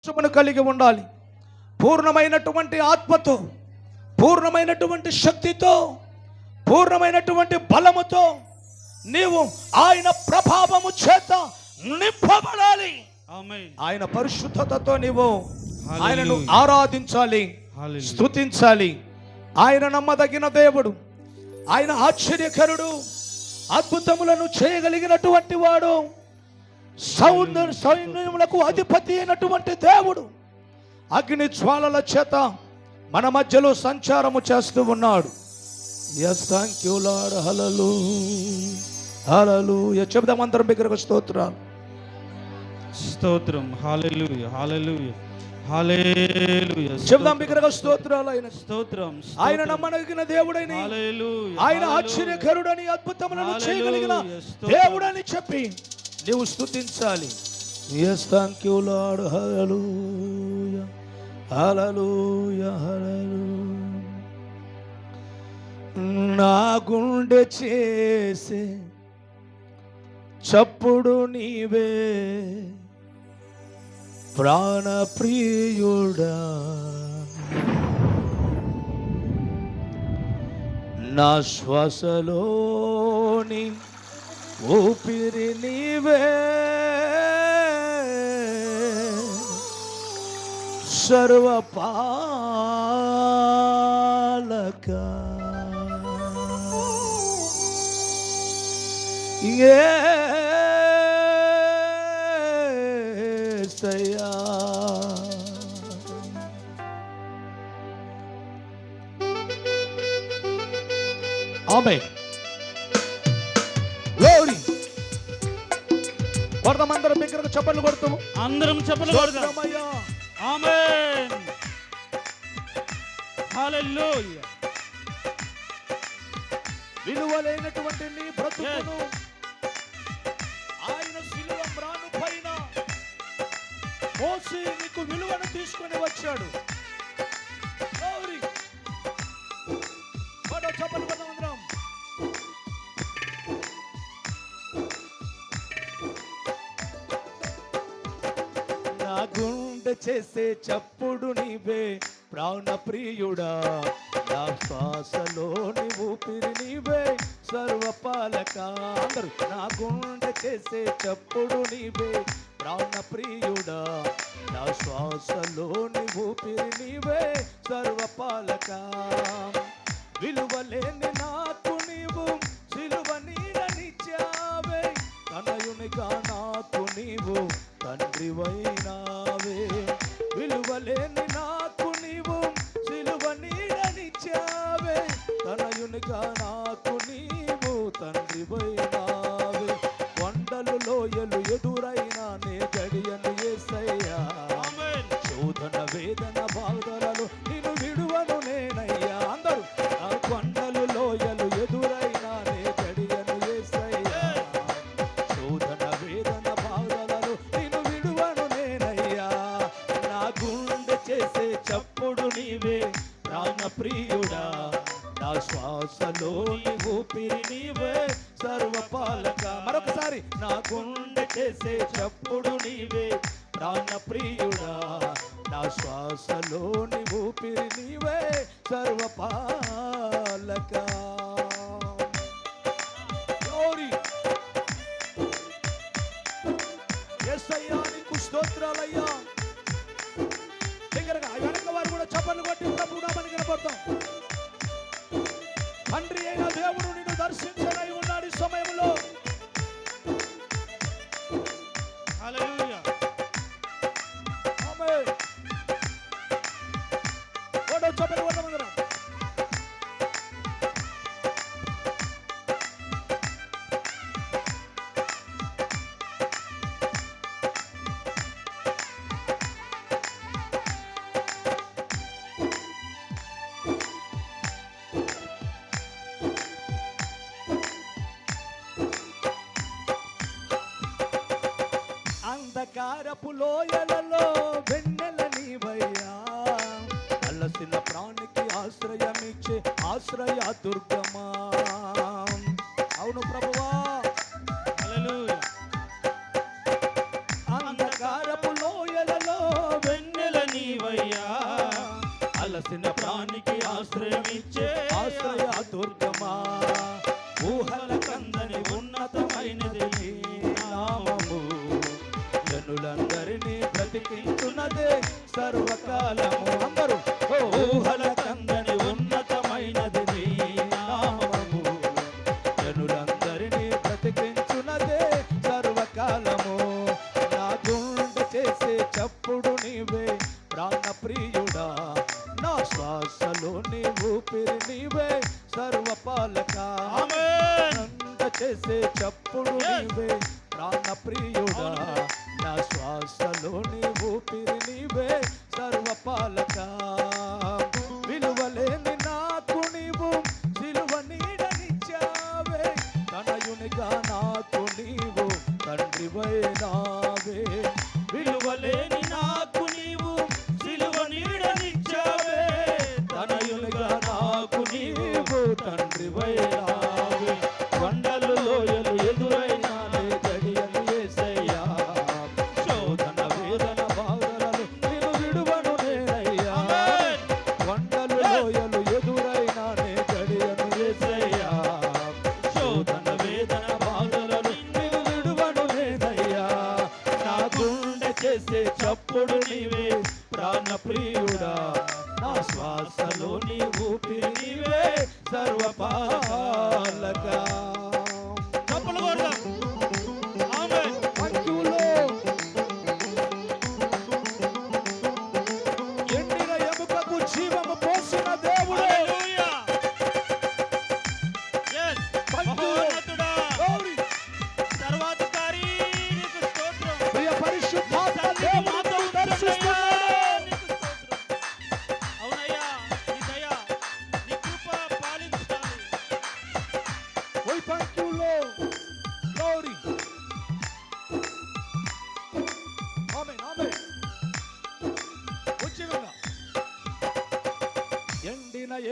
విశ్వాసమును కలిగి ఉండాలి. పూర్ణమైనటువంటి ఆత్మతో పూర్ణమైనటువంటి శక్తితో పూర్ణమైనటువంటి బలముతో నీవు ఆయన ప్రభావము చేత నింపబడాలి. ఆయన పరిశుద్ధతతో నీవు. ఆయనను ఆరాధించాలి. స్తుతించాలి. ఆయన నమ్మదగిన దేవుడు ఆయన ఆశ్చర్యకరుడు అద్భుతములను చేయగలిగినటువంటి వాడు. సౌందర్య సైన్యములకు అధిపతి అయినటువంటి దేవుడు. అగ్ని జ్వాలల చేత మన మధ్యలో సంచారము చేస్తూ ఉన్నాడు. ఎస్ థ్యాంక్ యూ లాడ్ హలలు హలలు చెబుదాం అందరం దగ్గరకు స్తోత్రాలు. స్తోత్రం. హల్లెలూయా హల్లెలూయా చెబుదాం దగ్గరకు స్తోత్రాలు ఆయన. స్తోత్రం. ఆయన నమ్మదగిన దేవుడైన ఆయన. ఆశ్చర్యకరుడని అద్భుతములను. చేయగలిగిన. దేవుడని చెప్పి నీవు స్థుతించాలి yes thank you lord hallelujah hallelujah హలలు నా గుండె చేసే చప్పుడు నీవే. ప్రాణప్రియుడా. నా శ్వాసలోని ఊపిరి నీవే సర్వపాలక ఏసయ్యా ఆమె కొడదామందరం దగ్గరకు చప్పట్లు కొడుతాము అందరం చెప్పలు కొడదాం. స్తోత్రమయ్యా. ఆమేన్. హల్లెలూయా. విలువలేనటువంటి నీ బ్రతుకును. ఆయన శిలువ మ్రాను పైన. మోసి నీకు విలువను తీసుకొని వచ్చాడు. చేసే చప్పుడు నీవే ప్రాణ ప్రియుడా నా శ్వాసలోని ఊపిరి నీవే సర్వపాలక. అందరు నా గుండె చేసే చప్పుడు నీవే ప్రాణ ప్రియుడా నా శ్వాసలోని ఊపిరి నీవే సర్వపాలక. విలువలేని నాకు నీవు సిలువ నీడనిచ్చావే తనయునిగా నాకు నీవు తండ్రివైనావే. విలువలేని నాకు నీవు సిలువ నీడనిచ్చావే. తనయునిగా నాకు నీవు తండ్రివైనావే. కొండలు లోయలు ఎదురై నా శ్వాసలోని ఊపిరి నీవే సర్వపాలక. మరొకసారి నా గుండె చేసే చప్పుడు నీవే. ప్రాణ ప్రియుడా నా శ్వాసలోని ఊపిరి నీవే సర్వపాలక. స్తోత్రాలయ్యా. దగ్గరగా వెనక వారు కూడా చప్పట్లు కొట్టి ప్రభు నామని కనపడతాం పాపపు లోయలలో వెన్నెల నీవయ్యా. అలసిన ప్రాణికి ఆశ్రయమిచ్చే ఆశ్రయ దుర్గమా. అవును ప్రభువా. అంధకారపు లోయలలో వెన్నెల నీవయ్యా. అలసిన ప్రాణికి ఆశ్రయమిచ్చే ఆశ్రయ దుర్గమా.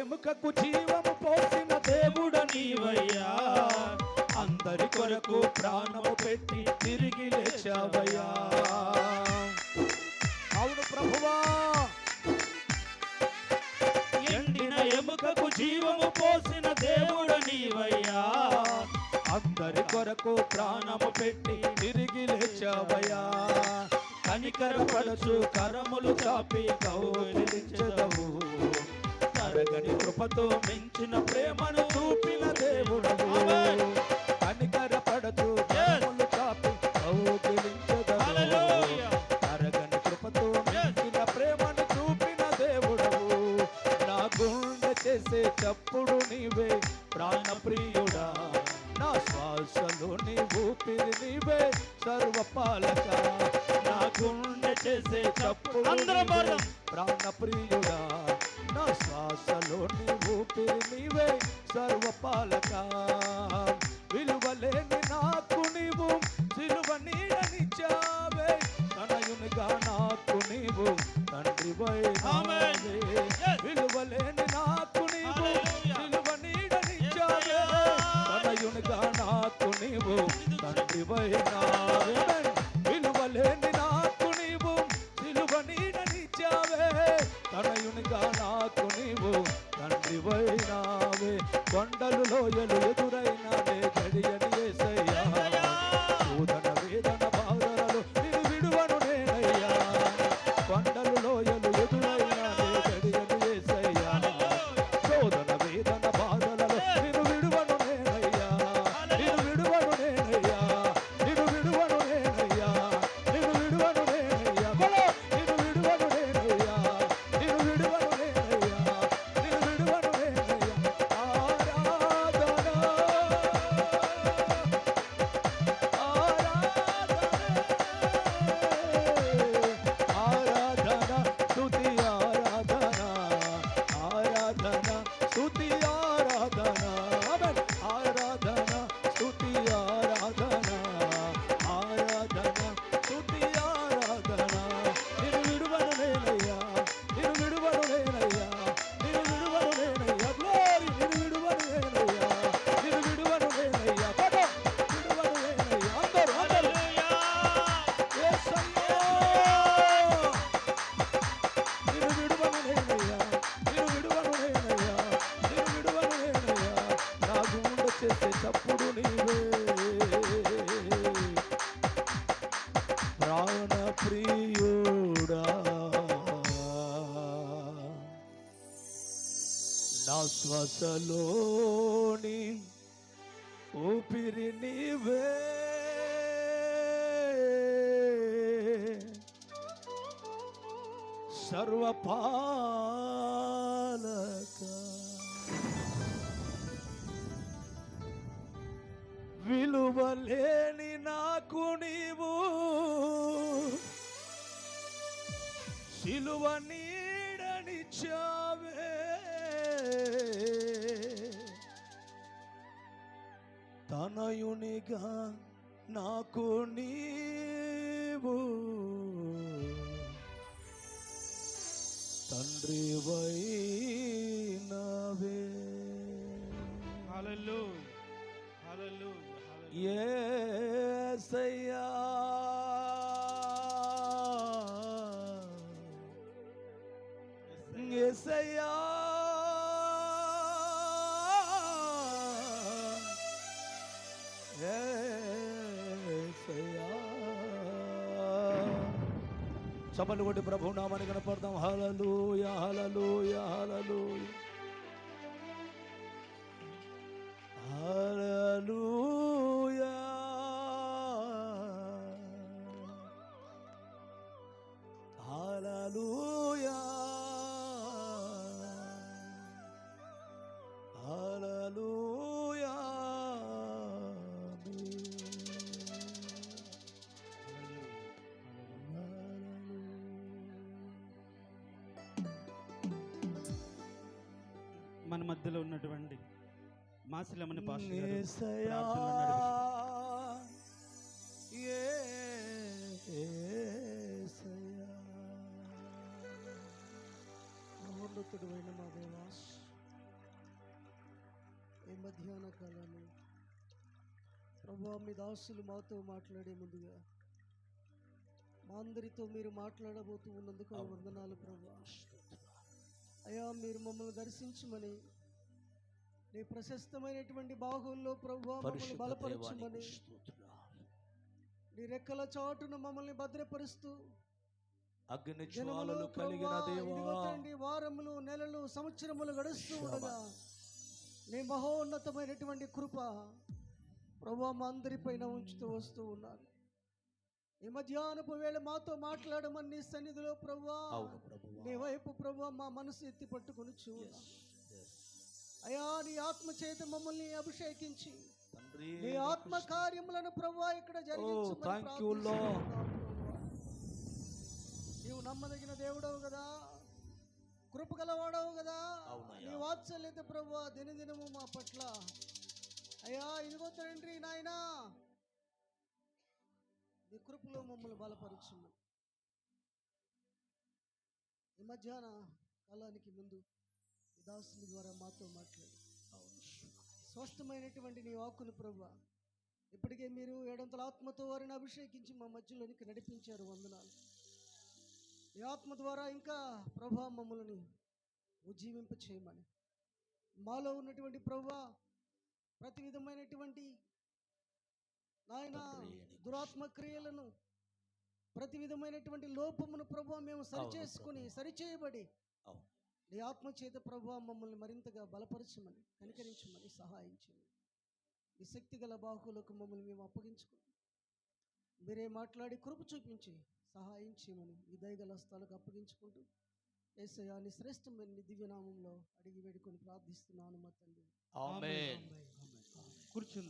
ఎముకకు జీవము పోసిన దేవుడ నీవయ్యా. అందరి కొరకు ప్రాణము పెట్టి తిరిగి లేచావయ్యా. అవును ప్రభువా. ఎండిన ఎముకకు జీవము పోసిన దేవుడ నీవయ్యా. అందరి కొరకు ప్రాణము పెట్టి తిరిగి లేచావయ్యా. కనికరపరచు కరములు చాపి కౌలించదవు ఎరగని కృపతో మించిన ప్రేమను చూపిన దేవుడు. కనికర పడదు కాపి అరగని కృపతో మించిన ప్రేమను చూపిన దేవుడు. నా గుండె చేసే చప్పుడు నీవే ప్రాణప్రియుడా. నా శ్వాసలు నీ ఊపిరి నీవే సర్వపాలక. నా గుండె చేసే చప్పుడు అందరం ప్రాణప్రియుడా. నా శ్వాసలోని ఊపిరి నీవే సర్వపాలక. విలువలేని నాకు నీవు సిలువ నీడ శ్వాసలోని ఊపిరి నీవే. సర్వపాలక విలువలేని నాకు నీవు. సిలువ నీడనిచ్చా తనయునిగా నాకు నీవు తండ్రి వైనవే హల్లెలూయా హల్లెలూయా. ఏసయ్యా ఏసయ్యా. చపలు కొట్టి ప్రభు నామాన్ని కనపడతాం. హలలుయ హలలుయ హలలుయ మధ్యలో ఉన్నటువంటి మాసిలమని పాస్టర్ గారు యేసయ్యా యేసయ్యా మహోన్నతుడు అయిన మా దేవా ఈ మధ్యాహ్న కాలాన్ని ప్రభా మీ దాసులు మాతో మాట్లాడే ముందుగా మా అందరితో మీరు మాట్లాడబోతూ ఉన్నందుకు వందనాలు ప్రభా. అయ్యా మీరు మమ్మల్ని దర్శించమని నీ ప్రశస్తమైనటువంటి బాహుల్లో ప్రభా బలపరచమని. నీ రెక్కల చాటున మమ్మల్ని భద్రపరుస్తూ అగ్ని జ్వాలలు కలిగిన ప్రభువా, దేవా ఇదిగో తండ్రి వారములు నెలలు సంవత్సరములు గడుస్తూ ఉండగా నీ మహోన్నతమైనటువంటి కృప ప్రభా మా అందరిపైన ఉంచుతూ వస్తూ ఉన్నారు ఈ మధ్యాహ్నపు వేళ మాతో మాట్లాడమని నీ సన్నిధిలో ప్రభా. నీ వైపు ప్రభా మా మనసు ఎత్తి పట్టుకొని చూడ Yes. అయా నీ ఆత్మ చేత మమ్మల్ని అభిషేకించి. తండ్రి నీ ఆత్మ కార్యములను ప్రభా ఇక్కడ. నీవు నమ్మదగిన దేవుడవు కదా. కృప గలవాడవు కదా. నీ వాత్సల్యత ప్రభు దినదినము మా పట్ల. అయ్యా ఇదిగో తండ్రి నాయనా. నీ కృపలో మమ్మల్ని బలపరచుము. ఈ మధ్యాహ్న కాలానికి ముందు ఈ దాసుని ద్వారా మాతో మాట్లాడి. స్వస్థమైనటువంటి నీ వాక్కును ప్రభు. ఇప్పటికే మీరు ఏడంతల ఆత్మతో వారిని అభిషేకించి మా మధ్యలోనికి నడిపించారు వందనాలు. ఈ ఆత్మ ద్వారా ఇంకా ప్రభా మమ్మల్ని ఉజ్జీవింప చేయమని. మాలో ఉన్నటువంటి ప్రభా ప్రతి విధమైనటువంటి నాయన దురాత్మ క్రియలను ప్రతి విధమైనటువంటి లోపమును ప్రభు మేము సరిచేసుకుని సరిచేయబడి నీ ఆత్మ చేత ప్రభు మమ్మల్ని మరింతగా బలపరచమని కనికరించమని సహాయం చేయండి ఈ శక్తి గల బాహులకు మమ్మల్ని మేము అప్పగించుకుంటాం మీరే మాట్లాడి కృప చూపించి సహాయం చేయమని ఈ దయగల స్థలకు అప్పగించుకుంటూ ఏసయ్యా నీ శ్రేష్టమైన దివ్యనామంలో అడిగి వేడుకొని ప్రార్థిస్తున్నాను మా తండ్రి. కూర్చుందాం.